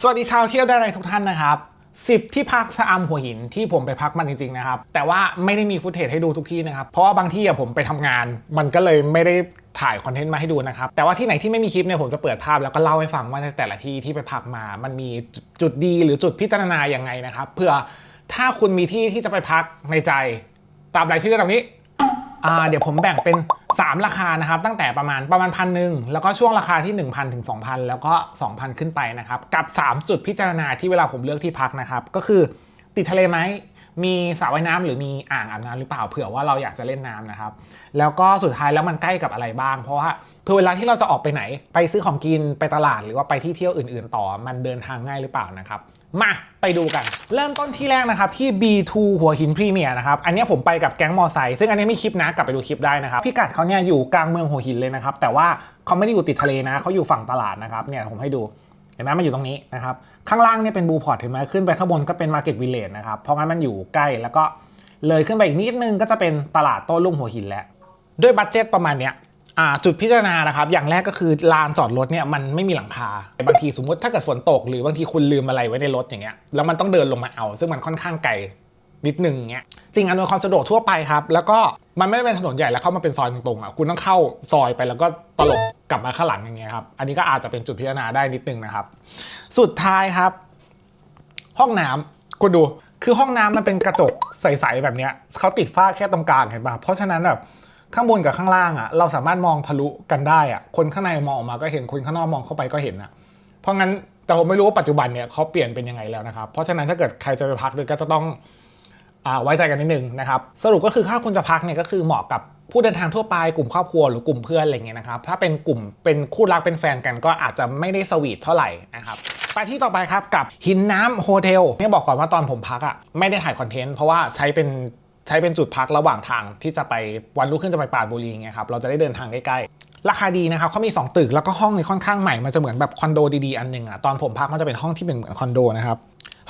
สวัสดีชาวเที่ยวได้ไรทุกท่านนะครับ10ที่พักสะอำหัวหินที่ผมไปพักมันจริงๆนะครับ แต่ว่าไม่ได้มีฟุตเทจให้ดูทุกที่นะครับ เพราะว่าบางที่ผมไปทำงาน มันก็เลยไม่ได้ถ่ายคอนเทนต์มาให้ดูนะครับ แต่ว่าที่ไหนที่ไม่มีคลิปเนี่ยผมจะเปิดภาพแล้วก็เล่าให้ฟังว่าในแต่ละที่ที่ไปพักมา มันมีจุดดีหรือจุดพิจารณาอย่างไงนะครับเพื่อถ้าคุณมีที่ที่จะไปพักในใจตามรายชื่อตรงนี้ เดี๋ยวผมแบ่งเป็น 3 ราคานะครับ ตั้งแต่ประมาณประมาณพันหนึ่งแล้วก็ช่วงราคาที่ 1,000 ถึง 2,000 แล้วก็ 2,000 ขึ้นไปนะครับ กับ 3 จุดพิจารณาที่เวลาผมเลือกที่พักนะครับ ก็คือติดทะเลไหมมีสระว่ายน้ำหรือมีอ่างอาบน้ำหรือเปล่าเผื่อว่าเราอยากจะเล่นน้ำนะครับ แล้วก็สุดท้ายแล้วมันใกล้กับอะไรบ้าง เพราะว่าเพื่อเวลาที่เราจะออกไปไหน ไปซื้อของกินไปตลาดหรือว่าไปที่เที่ยวอื่น ๆ ต่อมันเดินทางง่ายหรือเปล่านะครับ มาไปดูกัน เริ่มต้นที่แรกนะครับ ที่ B2 หัวหินพรีเมียร์นะครับ อันนี้ผมไปกับแก๊งมอไซค์ซึ่งอันนี้ไม่คลิปนะ กลับไปดูคลิปได้นะครับ พิกัดเขาเนี่ยอยู่กลางเมืองหัวหินเลยนะครับ แต่ว่าเขาไม่ได้อยู่ติดทะเลนะเขาอยู่ฝั่งตลาดนะครับ เนี่ยผมให้ดูเห็นไหมมันอยู่ตรงนี้นะครับ ข้างล่างเนี่ยเป็นบูพอร์ตเห็นไหมขึ้นไปข้างบนก็เป็นมาร์เก็ตวิลเลจนะครับเพราะงั้นมันอยู่ใกล้แล้วก็เลยขึ้นไปอีกนิดนึงก็จะเป็นตลาดโต้รุ่งหัวหินแล้วด้วยบัตเจ็ตประมาณเนี้ย จุดพิจารณานะครับ อย่างแรกก็คือลานจอดรถเนี่ยมันไม่มีหลังคาบางทีสมมติถ้าเกิดฝนตก หรือบางทีคุณลืมอะไรไว้ในรถอย่างเงี้ยแล้วมันต้องเดินลงมาเอา ซึ่งมันค่อนข้างไกลนิดนึงเงี้ยจริงอำนวยความสะดวกทั่วไปครับ แล้วก็มันไม่ได้เป็นถนนใหญ่แล้วเข้ามาเป็นซอยตรงๆอะคุณต้องเข้าซอยไปแล้วก็ตลบกลับมาข้างหลังอย่างเงี้ยครับอันนี้ก็อาจจะเป็นจุดพิจารณาได้นิดนึงนะครับ สุดท้ายครับ ห้องน้ำคุณดูคือห้องน้ำมันเป็นกระจกใสๆแบบเนี้ยเขาติดฝ้าแค่ตรงกลางเห็นปะเพราะฉะนั้นแบบ ข้างบนกับข้างล่างอะเราสามารถมองทะลุกันได้อะคนข้างในมองออกมาก็เห็นคนข้างนอกมองเข้าไปก็เห็นอะเพราะงั้นแต่ผมไม่รู้ว่าปัจจุบันเนี่ยเขาเปลี่ยนเป็นยังไงแล้วนะครับ เพราะฉะนั้นถ้าเกิดใครจะไปพักเนี่ยก็จะต้องอ่าไว้ใจกันนิดนึงนะครับสรุปก็คือถ้าคุณจะพักเนี่ยก็คือเหมาะกับผู้เดินทางทั่วไปกลุ่มครอบครัวหรือกลุ่มเพื่อนอะไรเงี้ยนะครับถ้าเป็นกลุ่มเป็นคู่รักเป็นแฟนกันก็อาจจะไม่ได้สวีทเท่าไหร่นะครับไปที่ต่อไปครับกับหินน้ำโฮเทลเนี่ยบอกก่อนว่าตอนผมพักอะไม่ได้ถ่ายคอนเทนต์เพราะว่าใช้เป็น ใช้เป็นจุดพักระหว่างทางที่จะไปวันรุ่งขึ้นจะไปปราดบุรีเงี้ยครับเราจะได้เดินทางใกล้ๆราคาดีนะครับเขามี 2 ตึกแล้วก็ห้องในค่อนข้างใหม่มันจะเหมือนแบบคอนโดดีๆอันหนึ่งอะตอนผมพักมันจะเป็นห้องที่เป็นเหมือนคอนโดนะครับ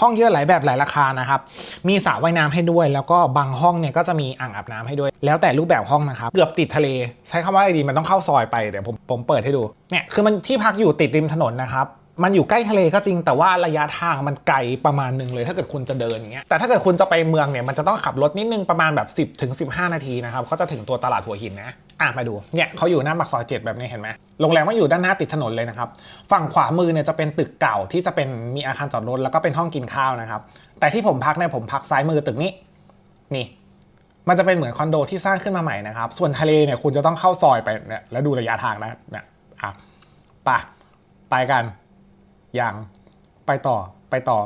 ห้องเยอะหลายแบบหลายราคานะครับ มีสระว่ายน้ำให้ด้วย แล้วก็บางห้องเนี่ยก็จะมีอ่างอาบน้ำให้ด้วย แล้วแต่รูปแบบห้องนะครับ เกือบติดทะเล ใช้คำว่าอะไรดีมันต้องเข้าซอยไปเดี๋ยวผมผมเปิดให้ดู เนี่ยคือมันที่พักอยู่ติดริมถนนนะครับ มันอยู่ใกล้ทะเลก็จริงแต่ว่าระยะทางมันไกลประมาณหนึ่งเลย ถ้าเกิดคุณจะเดินอย่างเงี้ยแต่ถ้าเกิดคุณจะไปเมืองเนี่ยมันจะต้องขับรถนิดนึงประมาณแบบ 10ถึง15 นาทีนะครับเขาจะถึงตัวตลาดหัวหินนะอะมาดูเนี่ยเขาอยู่หน้าปากซอยเจ็ดแบบนี้เห็นไหมโรงแรมก็อยู่ด้านหน้าติดถนนเลยนะครับฝั่งขวามือเนี่ยจะเป็นตึกเก่าที่จะเป็นมีอาคารจอดรถแล้วก็เป็นห้องกินข้าวนะครับแต่ที่ผมพักเนี่ยผมพักซ้ายมือตึกนี้นี่มันจะเป็นเหมือนคอนโดที่สร้างขึ้นมาใหม่นะครับ ส่วนทะเลเนี่ยคุณจะต้องเข้าซอยไปเนี่ยแล้วดูระยะทางนะเนี่ยอะไปไปกัน ยังไปต่อไปต่อ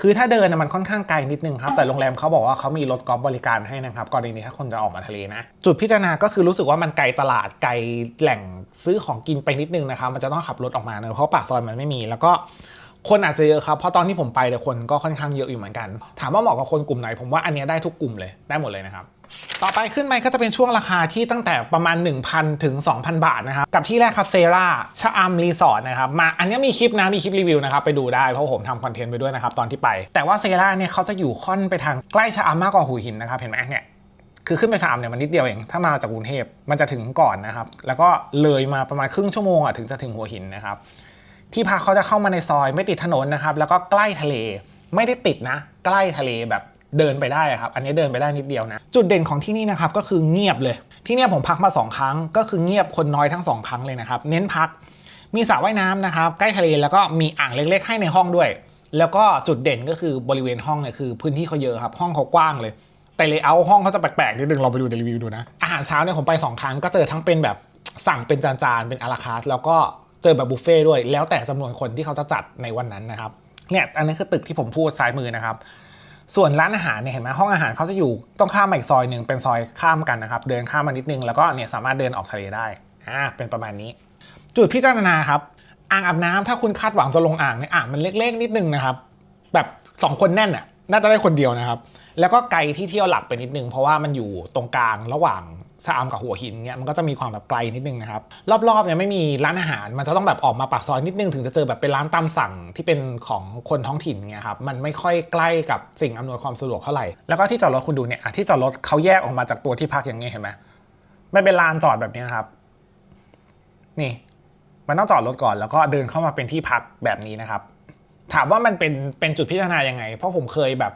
คือถ้าเดินมันค่อนข้างไกลนิดนึงครับ แต่โรงแรมเขาบอกว่าเขามีรถกอล์ฟบริการให้นะครับกรณีนี้ถ้าคนจะออกมาทะเลนะ จุดพิจารณาก็คือรู้สึกว่ามันไกลตลาดไกลแหล่งซื้อของกินไปนิดนึงนะครับ มันจะต้องขับรถออกมาเนอะเพราะปากซอยมันไม่มี แล้วก็คนอาจจะเยอะครับ เพราะตอนที่ผมไปแต่คนก็ค่อนข้างเยอะอยู่เหมือนกัน ถามว่าเหมาะกับคนกลุ่มไหน ผมว่าอันนี้ได้ทุกกลุ่มเลย ได้หมดเลยนะครับ ต่อไปขึ้นไปก็จะเป็นช่วงราคาที่ตั้งแต่ประมาณ 1,000 ถึง 2,000 บาทนะครับ กับที่แรกครับเซราชะอำรีสอร์ทนะครับมาอันนี้มีคลิปนะ มีคลิปรีวิวนะครับ ไปดูได้ เพราะผมทำคอนเทนต์ไปด้วยนะครับ ตอนที่ไป แต่ว่าเซราเนี่ยเขาจะอยู่ค่อนไปทางใกล้ชะอำมากกว่าหูหินนะครับ เห็นไหมเนี่ยคือขึ้นไปสามเนี่ยมันนิดเดียวเอง ถ้ามาจากกรุงเทพมันจะถึงก่อนนะครับ แล้วก็เลยมาประมาณครึ่งชั่วโมงอะถึงจะถึงหัวหินนะครับ ที่พักเขาจะเข้ามาในซอยไม่ติดถนนนะครับ แล้วก็ใกล้ทะเล ไม่ได้ติดนะ ใกล้ทะเลแบบ เดินไปได้ครับ อันนี้เดินไปได้นิดเดียวนะ จุดเด่นของที่นี่นะครับก็คือเงียบเลย ที่นี่ผมพักมา 2 ครั้ง ก็คือเงียบคนน้อยทั้ง 2 ครั้งเลยนะครับ เน้นพัก มีสระว่ายน้ำนะครับ ใกล้ทะเลแล้วก็มีอ่างเล็ก ๆ ให้ในห้องด้วย แล้วก็จุดเด่นก็คือบริเวณห้องเนี่ยคือพื้นที่เขาเยอะครับ ห้องเขากว้างเลย แต่เลเยอร์ห้องเขาจะแปลกๆนิดนึงเราไปดูในรีวิวดูนะ อาหารเช้าเนี่ยผมไปสองครั้งก็เจอทั้งเป็นแบบสั่งเป็นจานๆเป็นอาราคาสแล้วก็เจอแบบบุฟเฟ่ต์ด้วย แล้วแต่จำนวนคนที่เขาจะจัดในวันนั้นนะครับเนี่ยอันนี้คือตึกที่ผมพูดซ้ายมือนะครับ ส่วนร้านอาหารเนี่ยเห็นไหมห้องอาหารเขาจะอยู่ต้องข้ามมาอีกซอยหนึ่งเป็นซอยข้ามกันนะครับ เดินข้ามมานิดนึงแล้วก็เนี่ยสามารถเดินออกทะเลได้อ่าเป็นประมาณนี้ จุดพิจารณาครับอ่างอาบน้ำถ้าคุณคาดหวังจะลงอ่างเนี่ยอ่างมันเล็กๆนิดนึงนะครับ แบบสองคนแน่นอะน่าจะได้คนเดียวนะครับ แล้วก็ไกลที่เที่ยวหลักไปนิดนึง เพราะว่ามันอยู่ตรงกลางระหว่าง ชะอำกับหัวหินเนี่ยมันก็จะมีความแบบไกลนิดนึงนะครับ รอบๆเนี่ยไม่มีร้านอาหาร มันจะต้องแบบออกมาปากซอยนิดนึงถึงจะเจอแบบเป็นร้านตามสั่งที่เป็นของคนท้องถิ่นเนี่ยครับมันไม่ค่อยใกล้กับสิ่งอำนวยความสะดวกเท่าไหร่แล้วก็ที่จอดรถคุณดูเนี่ยที่จอดรถเขาแยกออกมาจากตัวที่พักอย่างเงี้ยเห็นไหมไม่เป็นลานจอดแบบนี้ครับ นี่มันต้องจอดรถก่อนแล้วก็เดินเข้ามาเป็นที่พักแบบนี้นะครับ ถามว่ามันเป็นเป็นจุดพิจารณายังไง เพราะผมเคยแบบ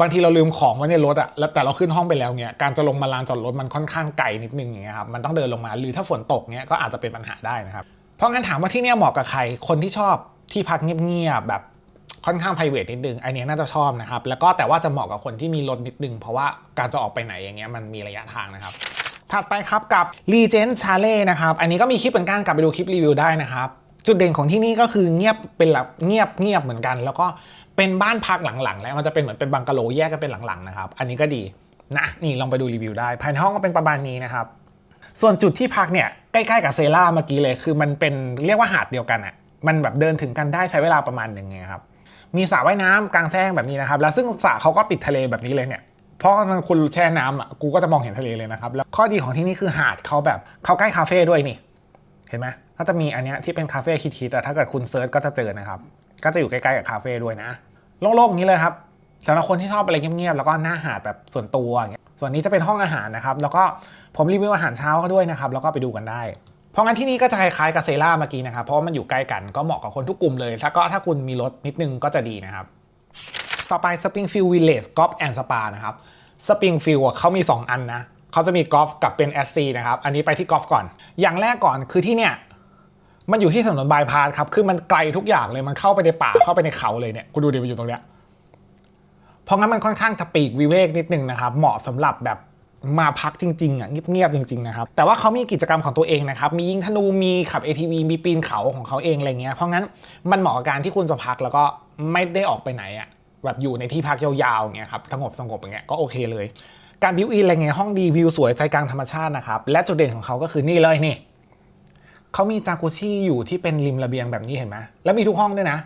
บางทีเราลืมของไว้ในรถอะแล้วแต่เราขึ้นห้องไปแล้วเนี่ยการจะลงมาลานจอดรถมันค่อนข้างไกลนิดนึงอย่างเงี้ยครับมันต้องเดินลงมาหรือถ้าฝนตกเนี่ยก็อาจจะเป็นปัญหาได้นะครับเพราะงั้นถามว่าที่เนี่ยเหมาะกับใครคนที่ชอบที่พักเงียบๆแบบค่อนข้าง p r i v a t นิดนึงอันเนี้ยน่าจะชอบนะครับแล้วก็แต่ว่าจะเหมาะกับคนที่มีรถนิดนึง เพราะว่าการจะออกไปไหนอย่างเงี้ยมันมีระยะทางนะครับถัดไปครับกับ Regent Chalet นะครับอันนี้ก็มีคลิปเหมือนกันกลับไปดูคลิปรีวิวได้นะครับจุดเด่นของที่นี่ก็คือเงียบเป็นแบบเงียบเงียบเหมือนกัน แล้วก็ เป็นบ้านพักหลังๆ แล้วมันจะเป็นเหมือนเป็นบังกะโลแยกกันเป็นหลังๆนะครับ อันนี้ก็ดีนะนี่ลองไปดูรีวิวได้ ภายในห้องก็เป็นประมาณนี้นะครับ ส่วนจุดที่พักเนี่ยใกล้ๆกับเซล่าเมื่อกี้เลย คือมันเป็นเรียกว่าหาดเดียวกันอะมันแบบเดินถึงกันได้ใช้เวลาประมาณหนึ่งไงครับมีสระว่ายน้ำกลางแจ้งแบบนี้นะครับ แล้วซึ่งสระเขาก็ติดทะเลแบบนี้เลยเนี่ยเพราะมันคุณแช่น้ำอะกูก็จะมองเห็นทะเลเลยนะครับแล้วข้อดีของที่นี่คือหาดเขาแบบเขาใกล้คาเฟ่ด้วยนี่เห็นไหมก็จะมีอันเนี้ยที่เป็นคาเฟ่คิดๆอะถ้าเกิดคุณเซิร์ชก็จะเจอนะครับก็จะอยู่ใกล้ๆกับคาเฟ่ด้วยนะ โล่งๆอย่างนี้เลยครับสำหรับคนที่ชอบอะไรเงียบๆแล้วก็หน้าหาดแบบส่วนตัวอย่างเงี้ยส่วนนี้จะเป็นห้องอาหารนะครับ แล้วก็ผมรีวิวอาหารเช้าเขาด้วยนะครับ แล้วก็ไปดูกันได้ เพราะงั้นที่นี่ก็จะคล้ายๆกับเซล่าเมื่อกี้นะครับ เพราะว่ามันอยู่ใกล้กันก็เหมาะกับคนทุกกลุ่มเลยถ้าก็ถ้าคุณมีรถนิดนึงก็จะดีนะครับ ต่อไป Springfield Village Golf and Spa นะครับ Springfield เขามี 2 อันนะเขาจะมีกอล์ฟกับเป็น SC นะครับ อันนี้ไปที่กอล์ฟก่อน อย่างแรกก่อนคือที่เนี่ย มันอยู่ที่ถนนบายพาสครับ คือมันไกลทุกอย่างเลย มันเข้าไปในป่า เข้าไปในเขาเลยเนี่ย กูดูดิมันอยู่ตรงเนี้ย เพราะงั้นมันค่อนข้างจะปีกวิเวกนิดนึงนะครับ เหมาะสำหรับแบบมาพักจริงๆอะเงียบๆจริงๆนะครับ แต่ว่าเขามีกิจกรรมของตัวเองนะครับ มียิงธนู มีขับ ATV มีปีนเขาของเขาเองอะไรเงี้ย เพราะงั้นมันเหมาะกับการที่คุณจะพักแล้วก็ไม่ได้ออกไปไหนอะ แบบอยู่ในที่พักยาวๆอย่างเงี้ยครับ สงบสงบอย่างเงี้ย ก็โอเคเลย การบิวอินอะไรเงี้ยห้องดีวิวสวยใจกลางธรรมชาตินะครับ และจุดเด่นของเขาก็คือนี่เลยนี่ เขามีจากุชี่อยู่ที่เป็นริมระเบียงแบบนี้เห็นไหมแล้วมีทุกห้องด้วยนะ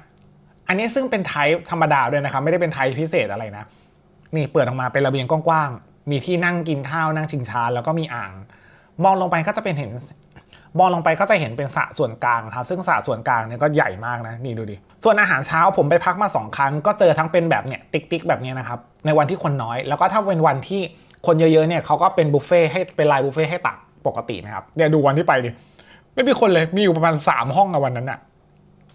อันนี้ซึ่งเป็นไทป์ธรรมดาด้วยนะครับ ไม่ได้เป็นไทป์พิเศษอะไรนะ นี่เปิดออกมาเป็นระเบียงกว้างๆ มีที่นั่งกินข้าวนั่งชิงช้าแล้วก็มีอ่าง มองลงไปก็จะเป็นเห็น มองลงไปก็จะเห็นเป็นสระส่วนกลางครับ ซึ่งสระส่วนกลางเนี่ยก็ใหญ่มากนะ นี่ดูดิ ส่วนอาหารเช้าผมไปพักมาสองครั้ง ก็เจอทั้งเป็นแบบเนี่ยติ๊กๆแบบเนี้ยนะครับ ในวันที่คนน้อย แล้วก็ถ้าเป็นวันที่คนเยอะๆเนี่ยเขาก็เป็นบุฟเฟ่ต์ให้เป็นลายบุฟเฟ่ให้ตักปกตินะครับ เดี๋ยวดูวันที่ไปดิ ไม่มีคนเลยมีอยู่ประมาณสามห้องอะวันนั้นอะ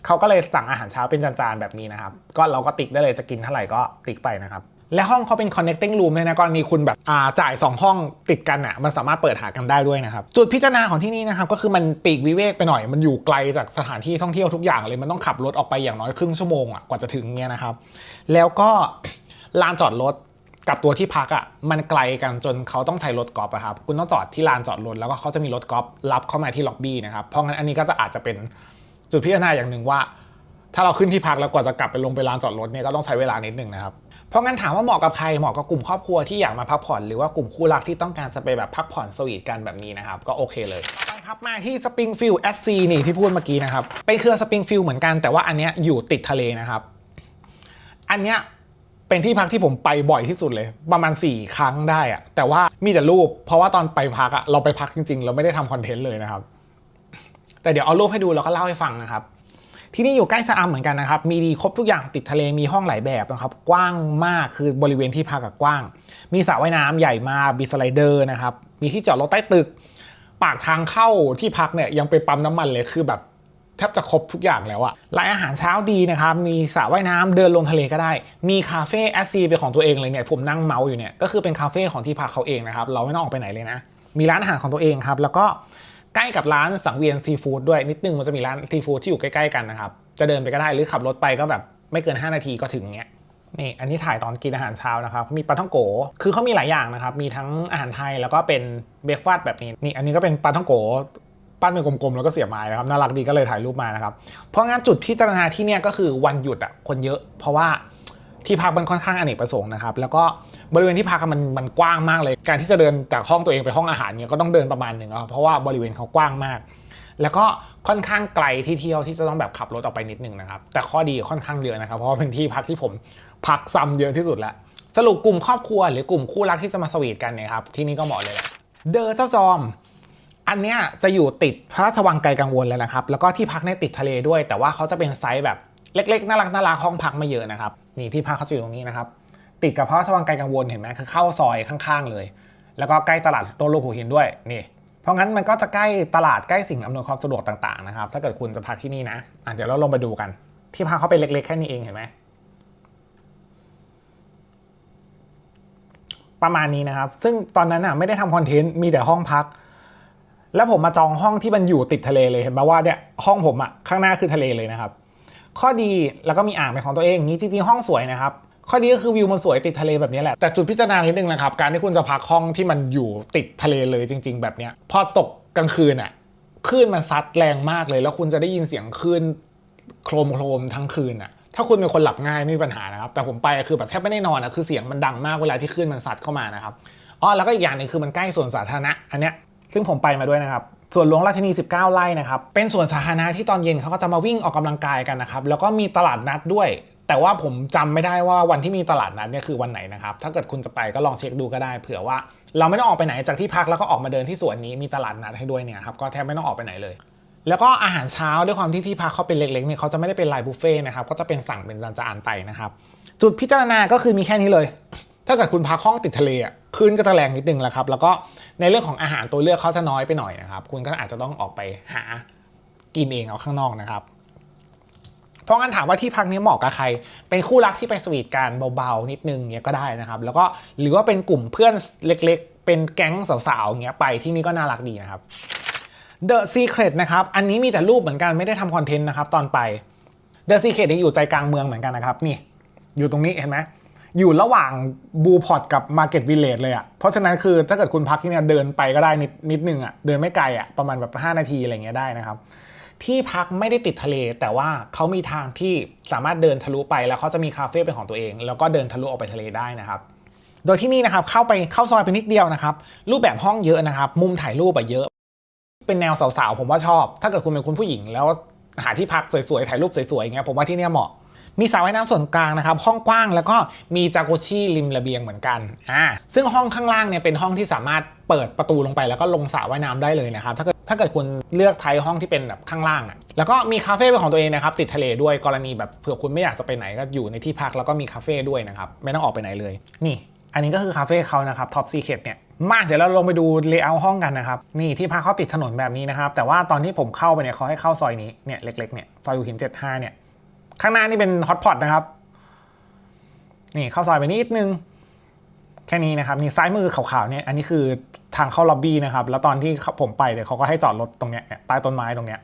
เขาก็เลยสั่งอาหารเช้าเป็นจานๆแบบนี้นะครับ ก็เราก็ติ๊กได้เลยจะกินเท่าไหร่ก็ติ๊กไปนะครับ และห้องเขาเป็น connecting room เลยนะกรณีคุณแบบอ่าจ่าย 2 ห้องติดกันอะ มันสามารถเปิดหากันได้ด้วยนะครับ จุดพิจารณาของที่นี่นะครับ ก็คือมันปีกวิเวกไปหน่อย มันอยู่ไกลจากสถานที่ท่องเที่ยวทุกอย่างเลย มันต้องขับรถออกไปอย่างน้อยครึ่งชั่วโมงอะกว่าจะถึงเงี้ยนะครับ แล้วก็ลานจอดรถ กับตัวที่พักอะมันไกลกันจนเขาต้องใช้รถกอล์ฟอะครับคุณต้องจอดที่ลานจอดรถแล้วก็เขาจะมีรถกอล์ฟรับเข้ามาที่ล็อบบี้นะครับเพราะงั้นอันนี้ก็จะอาจจะเป็นจุดพิจารณาอย่างหนึ่งว่า ถ้าเราขึ้นที่พักแล้วกว่าจะกลับไปลงไปลานจอดรถเนี่ยก็ต้องใช้เวลานิดนึงนะครับเพราะงั้นถามว่าเหมาะกับใครเหมาะกับกลุ่มครอบครัวที่อยากมาพักผ่อนหรือว่ากลุ่มคู่รักที่ต้องการจะไปแบบพักผ่อนสวีทกันแบบนี้นะครับ ก็โอเคเลยต่อไปครับมาที่ Springfield SC นี่ที่พูดเมื่อกี้นะครับเป็นเครือ Springfield เหมือนกันแต่ว่าอันเนี้ยอยู่ติดทะเลนะครับ อันเนี้ย เป็นที่พักที่ผมไปบ่อยที่สุดเลย ประมาณ 4 ครั้งได้อะแต่ว่ามีแต่รูป เพราะว่าตอนไปพักอะเราไปพักจริงๆ เราไม่ได้ทำคอนเทนต์เลยนะครับ แต่เดี๋ยวเอารูปให้ดูแล้วก็เล่าให้ฟังนะครับ ที่นี่อยู่ใกล้สะอำเหมือนกันนะครับ มีดีครบทุกอย่างติดทะเลมีห้องหลายแบบนะครับ กว้างมากคือบริเวณที่พักกว้าง มีสระว่ายน้ำใหญ่มากมีสไลเดอร์นะครับมีที่จอดรถใต้ตึก ปากทางเข้าที่พักเนี่ยยังเป็นปั๊มน้ำมันเลยคือแบบ แทบจะครบทุกอย่างแล้วอะร้านอาหารเช้าดีนะครับ มีสระว่ายน้ำเดินลงทะเลก็ได้ มีคาเฟ่แอสซีเป็นของตัวเองเลยเนี่ย ผมนั่งเมาส์อยู่เนี่ย ก็คือเป็นคาเฟ่ของที่พักเขาเองนะครับ เราไม่ต้องออกไปไหนเลยนะ มีร้านอาหารของตัวเองครับ แล้วก็ใกล้กับร้านสังเวียนซีฟู้ดด้วยนิดนึงมันจะมีร้านซีฟู้ดที่อยู่ใกล้ๆกันนะครับ จะเดินไปก็ได้หรือขับรถไปก็แบบไม่เกิน 5 นาทีก็ถึงเนี้ยนี่อันนี้ถ่ายตอนกินอาหารเช้านะครับ มีปลาท่องโก คือเขามีหลายอย่างนะครับ มีทั้งอาหารไทยแล้วก็เป็นเบรกฟาสต์แบบนี้ นี่อันนี้ก็เป็นปลาท่องโก ปั้นเป็นกลมๆแล้วก็เสียบไม้นะครับน่ารักดีก็เลยถ่ายรูปมานะครับเพราะงั้นจุดพิจารณาที่เนี่ยก็คือวันหยุดอะคนเยอะเพราะว่าที่พักมันค่อนข้างอเนกประสงค์นะครับ แล้วก็บริเวณที่พักมันมันกว้างมากเลย การที่จะเดินจากห้องตัวเองไปห้องอาหารเนี่ยก็ต้องเดินประมาณหนึ่งเพราะว่าบริเวณเขากว้างมาก แล้วก็ค่อนข้างไกลที่เที่ยวที่จะต้องแบบขับรถออกไปนิดนึงนะครับ แต่ข้อดีค่อนข้างเยอะนะครับ เพราะว่าเป็นที่พักที่ผมพักซ้ำเยอะที่สุดแล้ว สรุปกลุ่มครอบครัวหรือกลุ่มคู่รักที่จะมาสวีทกันเนี่ยครับที่นี่ก็เหมาะเลย เดอเจ้าจอม อันเนี้ยจะอยู่ติดพระราชวังไกลกังวลแล้วนะครับ แล้วก็ที่พักเนี่ยติดทะเลด้วย แต่ว่าเขาจะเป็นไซส์แบบเล็กๆน่ารักน่ารักห้องพักไม่เยอะนะครับนี่ที่พักเขาจะอยู่ตรงนี้นะครับติดกับพระราชวังไกลกังวลเห็นไหมคือเข้าซอยข้างๆเลย แล้วก็ใกล้ตลาดโตโลกหัวหินด้วยนี่เพราะงั้นมันก็จะใกล้ตลาดใกล้สิ่งอำนวยความสะดวกต่างๆนะครับถ้าเกิดคุณจะพักที่นี่นะอะเดี๋ยวเราลงไปดูกัน ที่พักเขาเป็นเล็กๆแค่นี้เองเห็นไหมประมาณนี้นะครับ ซึ่งตอนนั้นอะไม่ได้ทำคอนเทนต์มีแต่ห้องพัก แล้วผมมาจองห้องที่มันอยู่ติดทะเลเลยเห็นไหมว่าเนี่ยห้องผมอะข้างหน้าคือทะเลเลยนะครับ ข้อดีแล้วก็มีอ่างเป็นของตัวเองนี้จริงๆห้องสวยนะครับข้อดีก็คือวิวมันสวยติดทะเลแบบนี้แหละ แต่จุดพิจารณานิดนึงนะครับ การที่คุณจะพักห้องที่มันอยู่ติดทะเลเลยจริง ๆ แบบนี้พอตกกลางคืนอะคลื่นมันซัดแรงมากเลย แล้วคุณจะได้ยินเสียงคลื่นโครมโครมทั้งคืนอะถ้าคุณเป็นคนหลับง่ายไม่มีปัญหานะครับแต่ผมไปคือแบบแทบไม่ได้นอนอะคือเสียงมันดังมากเวลาที่คลื่นมันซัดเข้ามานะครับอ๋อแล้วก็อีกอย่างนึงคือมันใกล้สวนสาธารณะอันเนี้ย ซึ่งผมไปมาด้วยนะครับส่วนหลวงราชินี 19 ไร่นะครับ เป็นสวนสาธารณะที่ตอนเย็นเขาก็จะมาวิ่งออกกำลังกายกันนะครับ แล้วก็มีตลาดนัดด้วย แต่ว่าผมจำไม่ได้ว่าวันที่มีตลาดนัดเนี่ยคือวันไหนนะครับ ถ้าเกิดคุณจะไปก็ลองเช็คดูก็ได้ เผื่อว่าเราไม่ต้องออกไปไหนจากที่พักแล้วก็ออกมาเดินที่สวนนี้มีตลาดนัดให้ด้วยเนี่ยครับ ก็แทบไม่ต้องออกไปไหนเลย แล้วก็อาหารเช้าด้วยความที่ที่พักเขาเป็นเล็กๆเนี่ยเขาจะไม่ได้เป็นไลน์บุฟเฟ่ต์นะครับ ก็จะเป็นสั่งเป็นจานๆไปนะครับ จุดพิจารณาก็คือมีแค่นี้เลย ถ้าเกิดคุณพักห้องติดทะเลอะคลื่นก็จะแรงนิดนึงแหละครับ แล้วก็ในเรื่องของอาหารตัวเลือกเขาจะน้อยไปหน่อยนะครับ คุณก็อาจจะต้องออกไปหากินเองเอาข้างนอกนะครับเพราะงั้นถามว่าที่พักนี้เหมาะกับใคร เป็นคู่รักที่ไปสวีทกันเบาๆนิดนึงเงี้ยก็ได้นะครับ แล้วก็หรือว่าเป็นกลุ่มเพื่อนเล็กๆ เป็นแก๊งสาวๆเงี้ยไปที่นี่ก็น่ารักดีนะครับ The Secret นะครับ อันนี้มีแต่รูปเหมือนกันไม่ได้ทำคอนเทนต์นะครับตอนไป The Secret นี่อยู่ใจกลางเมืองเหมือนกันนะครับ นี่ อยู่ตรงนี้เห็นไหม อยู่ระหว่างบูพอร์ตกับ Market Village เลยอะ่ะ เพราะฉะนั้นคือถ้าเกิดคุณพักที่เนี่ยเดินไปก็ได้นิดนิดนึงอะ่ะ เดินไม่ไกลอะ่ะ ประมาณแบบ 5 นาทีอะไรเงี้ยได้นะครับ ที่พักไม่ได้ติดทะเล แต่ว่าเขามีทางที่สามารถเดินทะลุไปแล้วเขาจะมีคาเฟ่เป็นของตัวเอง แล้วก็เดินทะลุออกไปทะเลได้นะครับโดยที่นี่นะครับเข้าไปเข้าซอยไปนิดเดียวนะครับ รูปแบบห้องเยอะนะครับ มุมถ่ายรูปอะเยอะ เป็นแนวสาวๆผมว่าชอบ ถ้าเกิดคุณเป็นคุณผู้หญิง แล้วหาที่พักสวยๆถ่ายรูปสวยๆอย่างเงี้ยผมว่าที่เนี่ยเหมาะ มีสระว่ายน้ำส่วนกลางนะครับ ห้องกว้างแล้วก็มีจากุชี่ริมระเบียงเหมือนกันอ่าซึ่งห้องข้างล่างเนี่ยเป็นห้องที่สามารถเปิดประตูลงไปแล้วก็ลงสระว่ายน้ำได้เลยนะครับ ถ้าเกิดถ้าเกิดคุณเลือกไทยห้องที่เป็นแบบข้างล่างอะแล้วก็มีคาเฟ่เป็นของตัวเองนะครับ ติดทะเลด้วยกรณีแบบเผื่อคุณไม่อยากจะไปไหนก็อยู่ในที่พักแล้วก็มีคาเฟ่ด้วยนะครับ ไม่ต้องออกไปไหนเลย นี่ อันนี้ก็คือคาเฟ่เขานะครับท็อปซีเคทเนี่ยมากเดี๋ยวเราลงไปดูเลเยอร์ห้องกันนะครับ นี่ที่พักเขาติดถนนแบบนี้นะครับแต่ว่าตอนที่ผมเข้าไปเนี่ยเขาให้เข้าซอยนี้เนี่ยเล็กๆเนี่ยซอยอยู่หิน75เนี่ย ข้างหน้านี่เป็นฮอตพอตนะครับ นี่เข้าซอยไปนิดนึง แค่นี้นะครับ นี่ซ้ายมือขาวๆเนี่ย อันนี้คือทางเข้าล็อบบี้นะครับ แล้วตอนที่ผมไปเนี่ยเขาก็ให้จอดรถตรงเนี้ยใต้ต้นไม้ตรงเนี้ย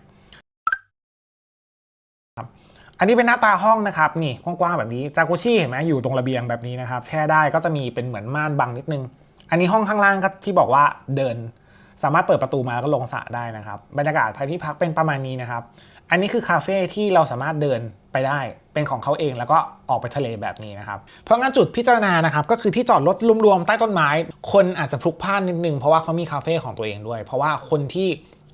อันนี้เป็นหน้าตาห้องนะครับ นี่กว้างๆแบบนี้ จากุชี่เห็นไหมอยู่ตรงระเบียงแบบนี้นะครับ แช่ได้ก็จะมีเป็นเหมือนม่านบังนิดนึง อันนี้ห้องข้างล่างก็ที่บอกว่าเดิน สามารถเปิดประตูมาแล้วก็ลงสระได้นะครับ บรรยากาศภายที่พักเป็นประมาณนี้นะครับ อันนี้คือคาเฟ่ที่เราสามารถเดิน ไปได้เป็นของเขาเองแล้วก็ออกไปทะเลแบบนี้นะครับ เพราะงั้นจุดพิจารณานะครับก็คือที่จอดรถรวมๆใต้ต้นไม้ คนอาจจะพลุกพล่านนิดนึงเพราะว่าเขามีคาเฟ่ของตัวเองด้วย เพราะว่าคนที่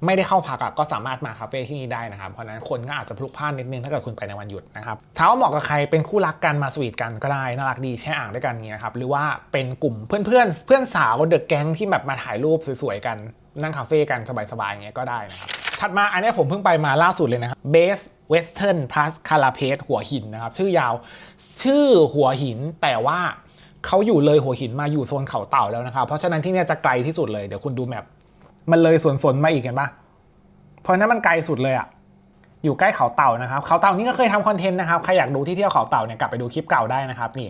ไม่ได้เข้าพักก็สามารถมาคาเฟ่ที่นี่ได้นะครับ เพราะนั้นคนก็อาจจะพลุกพล่านนิดนึงถ้าเกิดคุณไปในวันหยุดนะครับถามว่าเหมาะกับใครเป็นคู่รักกันมาสวีทกันก็ได้น่ารักดีแช่อ่างด้วยกันเงี้ยครับหรือว่าเป็นกลุ่มเพื่อนๆเพื่อนสาวเดอะแก๊งที่แบบมาถ่ายรูปสวยๆกันนั่งคาเฟ่กันสบายๆอย่างเงี้ยก็ได้นะครับ ถัดมาอันนี้ผมเพิ่งไปมาล่าสุดเลยนะครับ Base Western Plus c a r a p a c e หัวหินนะครับ ชื่อยาวชื่อหัวหินแต่ว่าเขาอยู่เลยหัวหินมาอยู่โซนเขาเต่าแล้วนะครับ เพราะฉะนั้นที่นี่จะไกลที่สุดเลยเดี๋ยวคุณดูแมปมันเลยสวนสนมาอีกเห็นปะเพราะฉะนั้นมันไกลสุดเลยอะอยู่ใกล้เขาเต่านะครับ เขาเต่านี่ก็เคยทำคอนเทนต์นะครับใครอยากดูที่เที่ยวเขาเต่าเนี่ยกลับไปดูคลิปเก่าได้นะครับนี่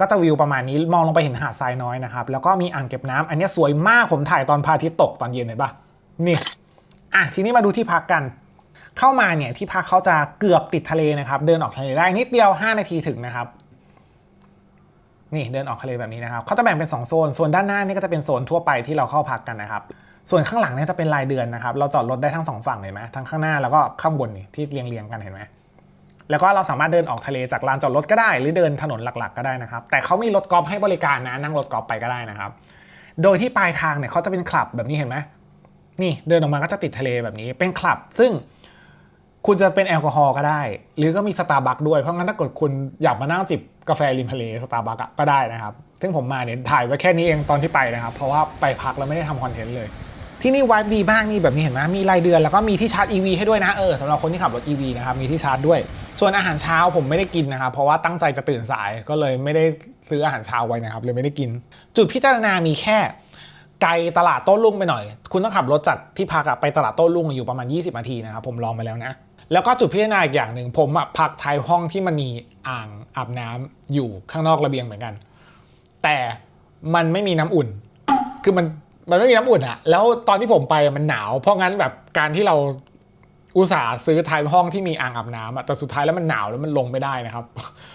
ก็จะวิวประมาณนี้มองลงไปเห็นหาดทรายน้อยนะครับ แล้วก็มีอ่างเก็บน้ำอันนี้สวยมากผมถ่ายตอนพระอาทิตย์ตกตอนเย็นเห็นปะ นี่อะทีนี้มาดูที่พักกัน เข้ามาเนี่ยที่พักเขาจะเกือบติดทะเลนะครับ เดินออกทะเลได้นิดเดียว 5 นาทีถึงนะครับนี่เดินออกทะเลแบบนี้นะครับเขาจะแบ่งเป็น2โซนส่วนด้านหน้านี่ก็จะเป็นโซนทั่วไปที่เราเข้าพักกันนะครับ ส่วนข้างหลังเนี่ยจะเป็นรายเดือนนะครับ เราจอดรถได้ทั้งสองฝั่งเห็นไหมทั้งข้างหน้าแล้วก็ข้างบนนี่ที่เรียงเรียงๆกันเห็นไหมแล้วก็เราสามารถเดินออกทะเลจากลานจอดรถก็ได้ หรือเดินถนนหลักๆ ก็ได้นะครับ แต่เขามีรถกอล์ฟให้บริการนะนั่งรถกอล์ฟไปก็ได้นะครับ โดยที่ปลายทางเนี่ยเขาจะเป็นคลับแบบนี้เห็นไหม นี่เดินออกมาก็จะติดทะเลแบบนี้เป็นคลับ ซึ่งคุณจะเป็นแอลกอฮอล์ก็ได้ หรือก็มีสตาร์บัคด้วย เพราะงั้นถ้าเกิดคุณอยากมานั่งจิบกาแฟริมทะเลสตาร์บัคก็ได้นะครับ ซึ่งผมมาเนี่ยถ่ายไว้แค่นี้เองตอนที่ไปนะครับ เพราะว่าไปพักแล้วไม่ได้ทำคอนเทนต์เลย ที่นี่วายดีมากนี่แบบนี้เห็นไหมมีรายเดือนแล้วก็มีที่ชาร์จ EV ให้ด้วยนะเออสำหรับคนที่ขับรถ EV นะครับมีที่ชาร์จด้วย ส่วนอาหารเช้าผมไม่ได้กินนะครับเพราะว่าตั้งใจจะตื่นสายก็เลยไม่ได้ซื้ออาหารเช้าไว้นะครับเลยไม่ได้กิน จุดพิจารณามีแค่ ไกลตลาดโต้รุ่งไปหน่อย คุณต้องขับรถจากที่พักไปตลาดโต้รุ่งอยู่ประมาณ 20 นาทีนะครับผมลองไปแล้วนะ แล้วก็จุดพิจารณาอีกอย่างหนึ่งผมอะพักท้ายห้องที่มันมีอ่างอาบน้ำอยู่ข้างนอกระเบียงเหมือนกัน แต่มันไม่มีน้ำอุ่น คือมันมันไม่มีน้ำอุ่นอะแล้วตอนที่ผมไปมันหนาว เพราะงั้นแบบการที่เราอุตส่าห์ซื้อท้ายห้องที่มีอ่างอาบน้ำอะแต่สุดท้ายแล้วมันหนาวแล้วมันลงไม่ได้นะครับ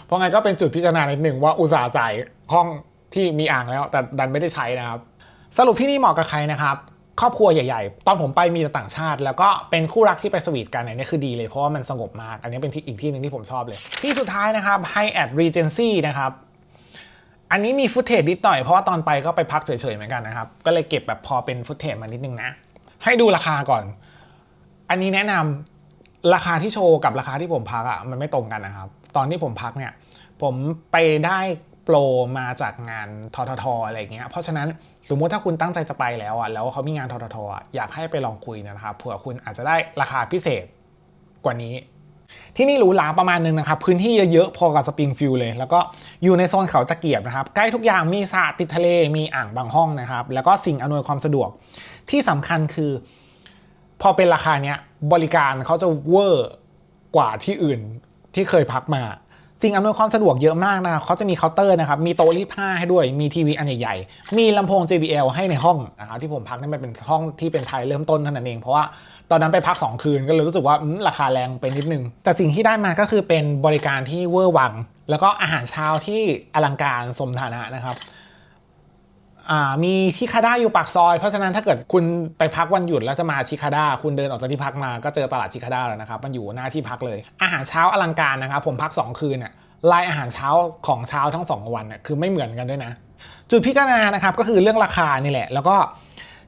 เพราะงั้นก็เป็นจุดพิจารณาในหนึ่งว่าอุตส่าห์จ่ายห้องที่มีอ่างแล้ว แต่ดันไม่ได้ใช้นะครับ สรุปที่นี่เหมาะกับใครนะครับครอบครัวใหญ่ๆ ตอนผมไปมีแต่ต่างชาติ แล้วก็เป็นคู่รักที่ไปสวีทกันเนี่ยคือดีเลยเพราะว่ามันสงบมาก อันนี้เป็นที่อีกที่หนึ่งที่ผมชอบเลย ที่สุดท้ายนะครับ Hyatt Regency นะครับอันนี้มีฟุตเทจนิดหน่อยเพราะว่าตอนไปก็ไปพักเฉยๆเหมือนกันนะครับ ก็เลยเก็บแบบพอเป็นฟุตเทจมานิดนึงนะ ให้ดูราคาก่อน อันนี้แนะนำราคาที่โชว์กับราคาที่ผมพักอะ่ะมันไม่ตรงกันนะครับ ตอนที่ผมพักเนี่ย ผมไปได้ โปรมาจากงานทททอะไรเงี้ยเพราะฉะนั้นสมมุติถ้าคุณตั้งใจจะไปแล้วอะแล้วเขามีงานทททออยากให้ไปลองคุยนะครับเผื่อคุณอาจจะได้ราคาพิเศษกว่านี้ ที่นี่หรูหราประมาณนึงนะครับ พื้นที่เยอะๆ พอกับสปริงฟิลเลย แล้วก็อยู่ในโซนเขาตะเกียบนะครับ ใกล้ทุกอย่างมีสระติดทะเลมีอ่างบางห้องนะครับ แล้วก็สิ่งอำนวยความสะดวกที่สำคัญคือ พอเป็นราคาเนี้ยบริการเขาจะเวอร์กว่าที่อื่นที่เคยพักมา สิ่งอำนวยความสะดวกเยอะมากนะเขาจะมีเคาน์เตอร์นะครับ มีโต๊ะรีดผ้าให้ด้วย มีทีวีอันใหญ่ๆ มีลำโพง JBL ให้ในห้องนะครับที่ผมพักนั่นมันเป็นห้องที่เป็นไทยเริ่มต้นเท่านั้นเอง เพราะว่าตอนนั้นไปพัก 2 คืนก็เลยรู้สึกว่าราคาแรงไปนิดนึง แต่สิ่งที่ได้มาก็คือเป็นบริการที่เวอร์วัง แล้วก็อาหารเช้าที่อลังการสมฐานะนะครับ มีชิคาด้าอยู่ปากซอย เพราะฉะนั้นถ้าเกิดคุณไปพักวันหยุดแล้วจะมาชิคาด้าคุณเดินออกจากที่พักมาก็เจอตลาดชิคาด้าแล้วนะครับมันอยู่หน้าที่พักเลย อาหารเช้าอลังการนะครับผมพัก 2 คืนเนี่ยลายอาหารเช้าของเช้าทั้ง 2 วันเนี่ยคือไม่เหมือนกันด้วยนะ จุดพิจารณานะครับก็คือเรื่องราคานี่แหละ แล้วก็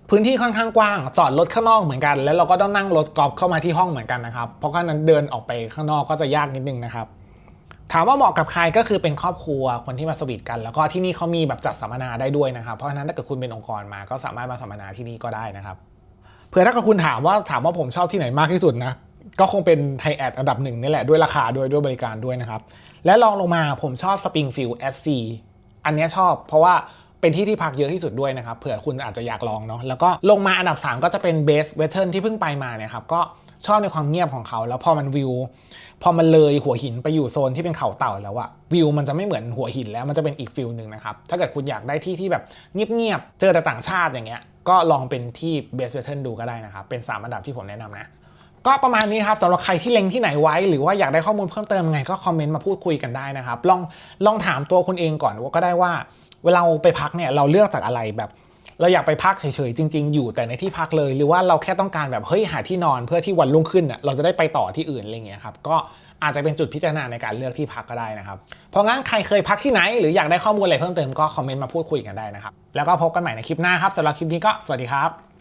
พื้นที่ค่อนข้างกว้าง จอดรถข้างนอกเหมือนกัน แล้วเราก็ต้องนั่งรถกอล์ฟเข้ามาที่ห้องเหมือนกันนะครับเพราะฉะนั้นเดินออกไปข้างนอกก็จะยากนิดนึงนะครับ ถามว่าเหมาะกับใครก็คือเป็นครอบครัวคนที่มาสวีทกัน แล้วก็ที่นี่เขามีแบบจัดสัมมนาได้ด้วยนะครับ เพราะฉะนั้นถ้าเกิดคุณเป็นองค์กรมาก็สามารถมาสัมมนาที่นี่ก็ได้นะครับเผื่อถ้าเกิดคุณถามว่าถามว่าผมชอบที่ไหนมากที่สุดนะก็คงเป็นไทแอดอันดับหนึ่งนี่แหละด้วยราคาด้วยด้วยบริการด้วยนะครับและลองลงมาผมชอบ Springfield SC อันนี้ชอบเพราะว่าเป็นที่ที่พักเยอะที่สุดด้วยนะครับเผื่อคุณอาจจะอยากลองเนาะแล้วก็ลงมาอันดับ 3 ก็จะเป็น Base Western ที่เพิ่งไปมาเนี่ยครับก็ชอบในความเงียบของเขา แล้วพอมันวิว พอมันเลยหัวหินไปอยู่โซนที่เป็นเขาเต่าแล้วอะวิวมันจะไม่เหมือนหัวหินแล้วมันจะเป็นอีกฟิลหนึ่งนะครับ ถ้าเกิดคุณอยากได้ที่ที่แบบเงียบๆ เจอแต่ต่างชาติอย่างเงี้ย ก็ลองเป็นที่เบสเ t เทิลดูก็ได้นะครับ เป็น 3 อันดับที่ผมแนะนำนะก็ประมาณนี้ครับสำหรับใครที่เล็งที่ไหนไว้ หรือว่าอยากได้ข้อมูลเพิ่มเติมไงก็คอมเมนต์มาพูดคุยกันได้นะครับลองลองถามตัวคุณเองก่อนว่าก็ได้ว่าเวลาไปพักเนี่ยเราเลือกจากอะไรแบบ เราอยากไปพักเฉยๆจริง ๆ อยู่แต่ในที่พักเลย หรือว่าเราแค่ต้องการแบบเฮ้ยหาที่นอนเพื่อที่วันรุ่งขึ้นอะเราจะได้ไปต่อที่อื่นอะไรเงี้ยครับก็อาจจะเป็นจุดพิจารณาในการเลือกที่พักก็ได้นะครับ เพราะงั้นใครเคยพักที่ไหน หรืออยากได้ข้อมูลอะไรเพิ่มเติมก็คอมเมนต์มาพูดคุยกันได้นะครับ แล้วก็พบกันใหม่ในคลิปหน้าครับสำหรับคลิปนี้ก็สวัสดีครับ